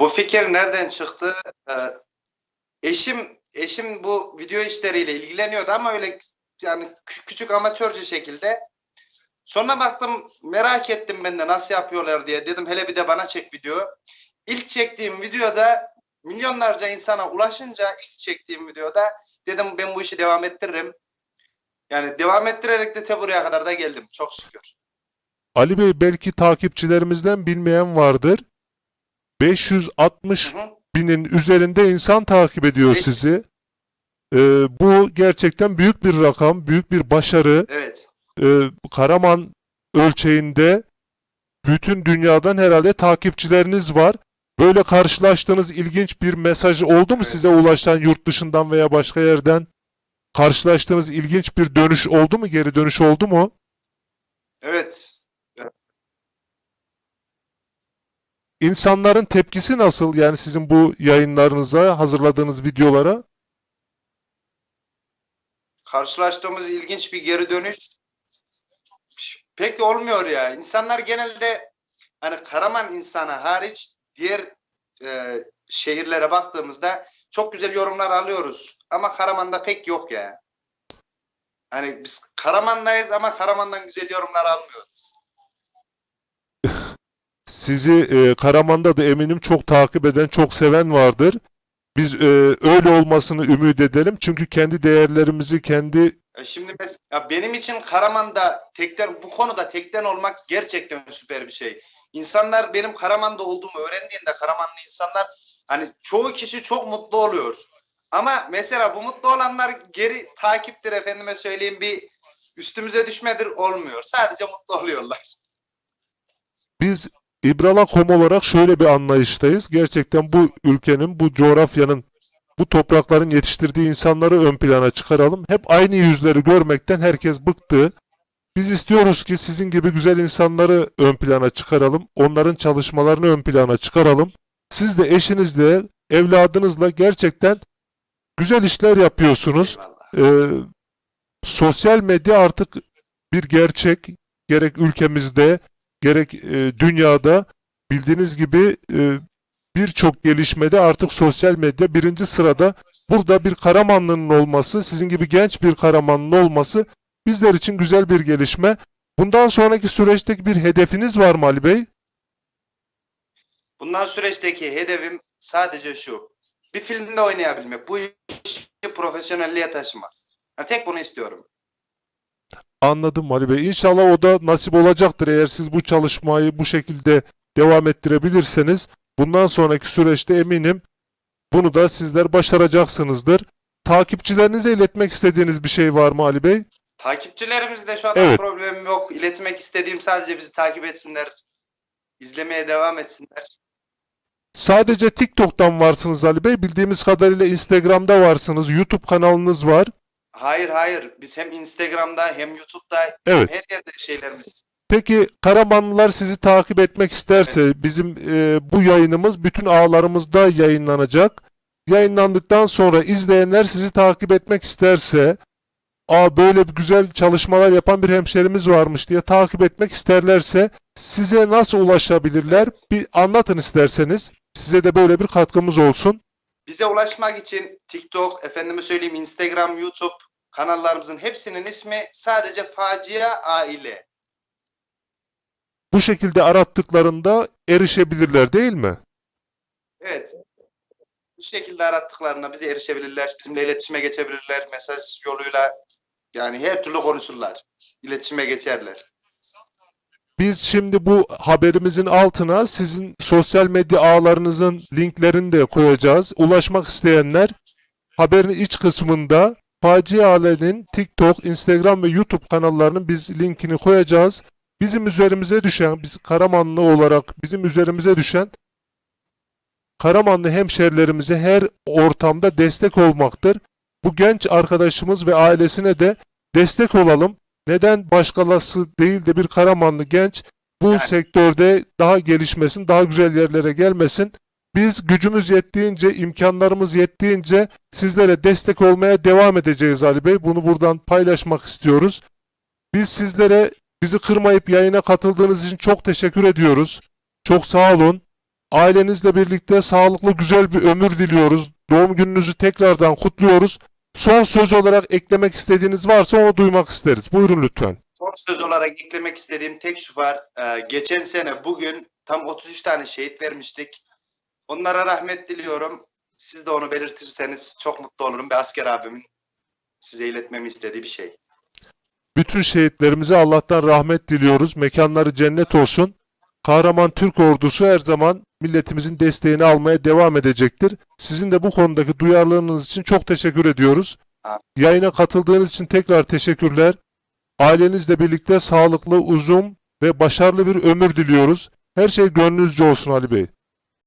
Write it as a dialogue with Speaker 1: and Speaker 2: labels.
Speaker 1: Bu fikir nereden çıktı? Ee, eşim eşim bu video işleriyle ilgileniyordu ama öyle yani kü- küçük amatörce şekilde. Sonra baktım merak ettim ben de nasıl yapıyorlar diye. Dedim hele bir de bana çek video. İlk çektiğim videoda milyonlarca insana ulaşınca ilk çektiğim videoda dedim ben bu işi devam ettiririm. Yani devam ettirerek de te buraya kadar da geldim. Çok şükür.
Speaker 2: Ali Bey belki takipçilerimizden bilmeyen vardır. 560
Speaker 1: Hı hı.
Speaker 2: binin üzerinde insan takip ediyor
Speaker 1: Beş-
Speaker 2: sizi. Ee, bu gerçekten büyük bir rakam, büyük bir başarı.
Speaker 1: Evet.
Speaker 2: Ee, Karaman ölçeğinde bütün dünyadan herhalde takipçileriniz var. Böyle karşılaştığınız ilginç bir mesaj oldu mu
Speaker 1: Evet.
Speaker 2: size ulaşan yurt dışından veya başka yerden? Karşılaştığınız ilginç bir dönüş oldu mu? Geri dönüş oldu mu?
Speaker 1: Evet.
Speaker 2: İnsanların tepkisi nasıl? Yani sizin bu yayınlarınıza, hazırladığınız videolara?
Speaker 1: karşılaştığımız ilginç bir geri dönüş pek olmuyor ya. İnsanlar genelde hani Karaman insanı hariç diğer e, şehirlere baktığımızda çok güzel yorumlar alıyoruz. Ama Karaman'da pek yok ya. Hani biz Karaman'dayız ama Karaman'dan güzel yorumlar almıyoruz.
Speaker 2: Sizi e, Karaman'da da eminim çok takip eden, çok seven vardır. Biz e, öyle olmasını ümit edelim. Çünkü kendi değerlerimizi, kendi
Speaker 1: E Şimdi mes- ya benim için Karaman'da tekten bu konuda tekten olmak gerçekten süper bir şey. İnsanlar benim Karaman'da olduğumu öğrendiğinde Karamanlı insanlar hani çoğu kişi çok mutlu oluyor. Ama mesela bu mutlu olanlar geri takiptir efendime söyleyeyim bir üstümüze düşmedir olmuyor. Sadece mutlu oluyorlar.
Speaker 2: biz İbrala.com olarak şöyle bir anlayıştayız. Gerçekten bu ülkenin, bu coğrafyanın, bu toprakların yetiştirdiği insanları ön plana çıkaralım. Hep aynı yüzleri görmekten herkes bıktı. Biz istiyoruz ki sizin gibi güzel insanları ön plana çıkaralım. Onların çalışmalarını ön plana çıkaralım. Siz de eşinizle, evladınızla gerçekten güzel işler yapıyorsunuz. Ee, sosyal medya artık bir gerçek. Gerek ülkemizde, gerek e, dünyada bildiğiniz gibi e, birçok gelişmede artık sosyal medya birinci sırada. Burada bir Karamanlı'nın olması, sizin gibi genç bir Karamanlı olması bizler için güzel bir gelişme. Bundan sonraki süreçteki bir hedefiniz var mı Ali Bey?
Speaker 1: Bundan süreçteki hedefim sadece şu. Bir filmde oynayabilmek. Bu işi profesyonelliğe taşımak. Ya tek bunu istiyorum.
Speaker 2: Anladım Ali Bey. İnşallah o da nasip olacaktır eğer siz bu çalışmayı bu şekilde devam ettirebilirseniz. Bundan sonraki süreçte eminim bunu da sizler başaracaksınızdır. Takipçilerinize iletmek istediğiniz bir şey var mı Ali Bey?
Speaker 1: Takipçilerimizle şu anda
Speaker 2: Evet.
Speaker 1: problemim yok. İletmek istediğim sadece bizi takip etsinler. izlemeye devam etsinler.
Speaker 2: Sadece TikTok'tan varsınız Ali Bey. Bildiğimiz kadarıyla Instagram'da varsınız. YouTube kanalınız var.
Speaker 1: Hayır hayır. Biz hem Instagram'da hem YouTube'da
Speaker 2: Evet.
Speaker 1: hem her yerde şeylerimiz.
Speaker 2: Peki Karamanlılar sizi takip etmek isterse bizim e, bu yayınımız bütün ağlarımızda yayınlanacak. Yayınlandıktan sonra izleyenler sizi takip etmek isterse Aa böyle bir güzel çalışmalar yapan bir hemşerimiz varmış diye takip etmek isterlerse size nasıl ulaşabilirler? Bir anlatın isterseniz. Size de böyle bir katkımız olsun.
Speaker 1: Bize ulaşmak için TikTok, efendime söyleyeyim Instagram, YouTube kanallarımızın hepsinin ismi sadece Facia Aile.
Speaker 2: Bu şekilde arattıklarında erişebilirler değil mi?
Speaker 1: Evet. Bu şekilde arattıklarına bize erişebilirler. Bizimle iletişime geçebilirler. Mesaj yoluyla yani her türlü konuşurlar. İletişime geçerler.
Speaker 2: Biz şimdi bu haberimizin altına sizin sosyal medya ağlarınızın linklerini de koyacağız. Ulaşmak isteyenler haberin iç kısmında Facia Ale'nin TikTok, Instagram ve YouTube kanallarının biz linkini koyacağız. Bizim üzerimize düşen, biz Karamanlı olarak bizim üzerimize düşen Karamanlı hemşerilerimize her ortamda destek olmaktır. Bu genç arkadaşımız ve ailesine de destek olalım. Neden başkaları değil de bir Karamanlı genç bu
Speaker 1: Yani.
Speaker 2: sektörde daha gelişmesin, daha güzel yerlere gelmesin. Biz gücümüz yettiğince, imkanlarımız yettiğince sizlere destek olmaya devam edeceğiz Ali Bey. Bunu buradan paylaşmak istiyoruz. Biz sizlere bizi kırmayıp yayına katıldığınız için çok teşekkür ediyoruz. Çok sağ olun. Ailenizle birlikte sağlıklı güzel bir ömür diliyoruz. Doğum gününüzü tekrardan kutluyoruz. Son söz olarak eklemek istediğiniz varsa onu duymak isteriz. Buyurun lütfen.
Speaker 1: Son söz olarak eklemek istediğim tek şu var. Ee, geçen sene bugün tam 33 tane şehit vermiştik. Onlara rahmet diliyorum. Siz de onu belirtirseniz çok mutlu olurum. Bir asker abimin size iletmemi istediği bir şey.
Speaker 2: Bütün şehitlerimize Allah'tan rahmet diliyoruz. Mekanları cennet olsun. Kahraman Türk ordusu her zaman milletimizin desteğini almaya devam edecektir. Sizin de bu konudaki duyarlılığınız için çok teşekkür ediyoruz. Yayına katıldığınız için tekrar teşekkürler. Ailenizle birlikte sağlıklı, uzun ve başarılı bir ömür diliyoruz. Her şey gönlünüzce olsun Ali Bey.